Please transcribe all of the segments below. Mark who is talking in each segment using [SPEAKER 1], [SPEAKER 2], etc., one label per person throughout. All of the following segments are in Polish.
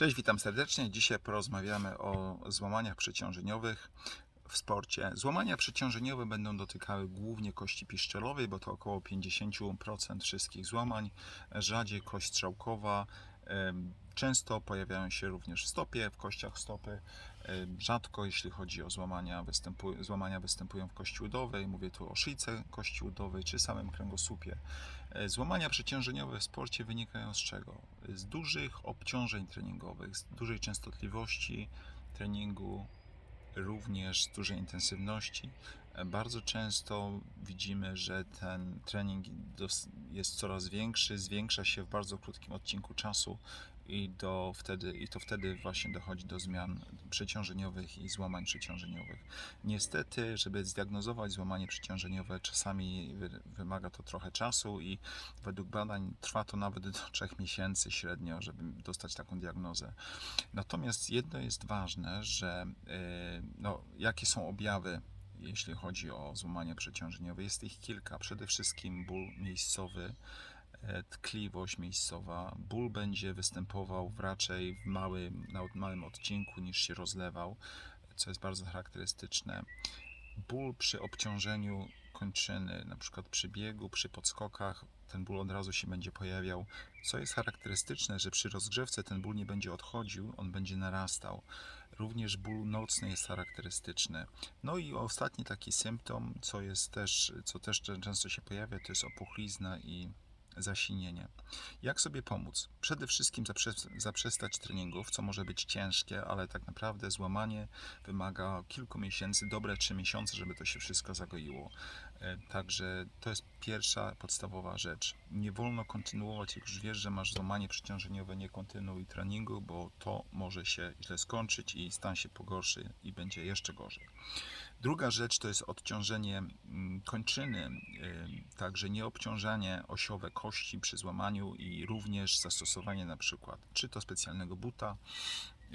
[SPEAKER 1] Cześć, witam serdecznie. Dzisiaj porozmawiamy o złamaniach przeciążeniowych w sporcie. Złamania przeciążeniowe będą dotykały głównie kości piszczelowej, bo to około 50% wszystkich złamań, rzadziej kość strzałkowa. Często pojawiają się również w stopie, w kościach stopy. Rzadko, jeśli chodzi o złamania, występują, złamania występują w kości udowej. Mówię tu o szyjce kości udowej czy samym kręgosłupie. E, Złamania przeciążeniowe w sporcie wynikają z czego? Z dużych obciążeń treningowych, z dużej częstotliwości treningu, również z dużej intensywności. E, Bardzo często widzimy, że ten trening jest coraz większy, zwiększa się w bardzo krótkim odcinku czasu i, do wtedy, i to wtedy właśnie dochodzi do zmian przeciążeniowych i złamań przeciążeniowych. Niestety, żeby zdiagnozować złamanie przeciążeniowe, czasami wy- wymaga to trochę czasu i według badań trwa to nawet do 3 miesięcy średnio, żeby dostać taką diagnozę. Natomiast jedno jest ważne, że e, no, jakie są objawy, jeśli chodzi o złamanie przeciążeniowe. Jest ich kilka. Przede wszystkim ból miejscowy, e, tkliwość miejscowa. Ból będzie występował raczej w małym, na małym odcinku niż się rozlewał, co jest bardzo charakterystyczne. Ból przy obciążeniu kończyny, na przykład przy biegu, przy podskokach, ten ból od razu się będzie pojawiał. Co jest charakterystyczne, że przy rozgrzewce ten ból nie będzie odchodził, on będzie narastał. Również ból nocny jest charakterystyczny. No i ostatni taki symptom, co jest też, co też często się pojawia, to jest opuchlizna i zasinienie. Jak sobie pomóc? Przede wszystkim zaprze- zaprzestać treningów, co może być ciężkie, ale tak naprawdę złamanie wymaga kilku miesięcy, dobre trzy miesiące, żeby to się wszystko zagoiło. E, Także to jest pierwsza podstawowa rzecz. Nie wolno kontynuować, jak już wiesz, że masz złamanie przeciążeniowe, nie kontynuuj treningu, bo to może się źle skończyć i stan się pogorszy i będzie jeszcze gorzej. Druga rzecz to jest odciążenie mm, kończyny, także nieobciążanie osiowe kości przy złamaniu i również zastosowanie na przykład czy to specjalnego buta,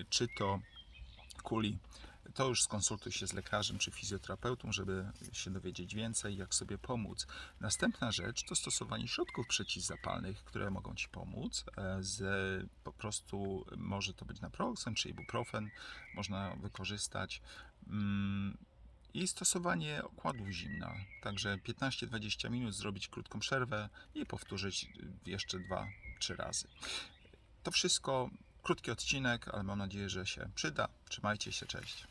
[SPEAKER 1] czy to kuli. To już skonsultuj się z lekarzem czy fizjoterapeutą, żeby się dowiedzieć więcej, jak sobie pomóc. Następna rzecz to stosowanie środków przeciwzapalnych, które mogą Ci pomóc. E, Z, po prostu może to być naproxen czy ibuprofen, można wykorzystać. Mm, I stosowanie okładów zimna. Także 15-20 minut zrobić krótką przerwę i powtórzyć jeszcze 2-3 razy. To wszystko, krótki odcinek, ale mam nadzieję, że się przyda. Trzymajcie się, cześć.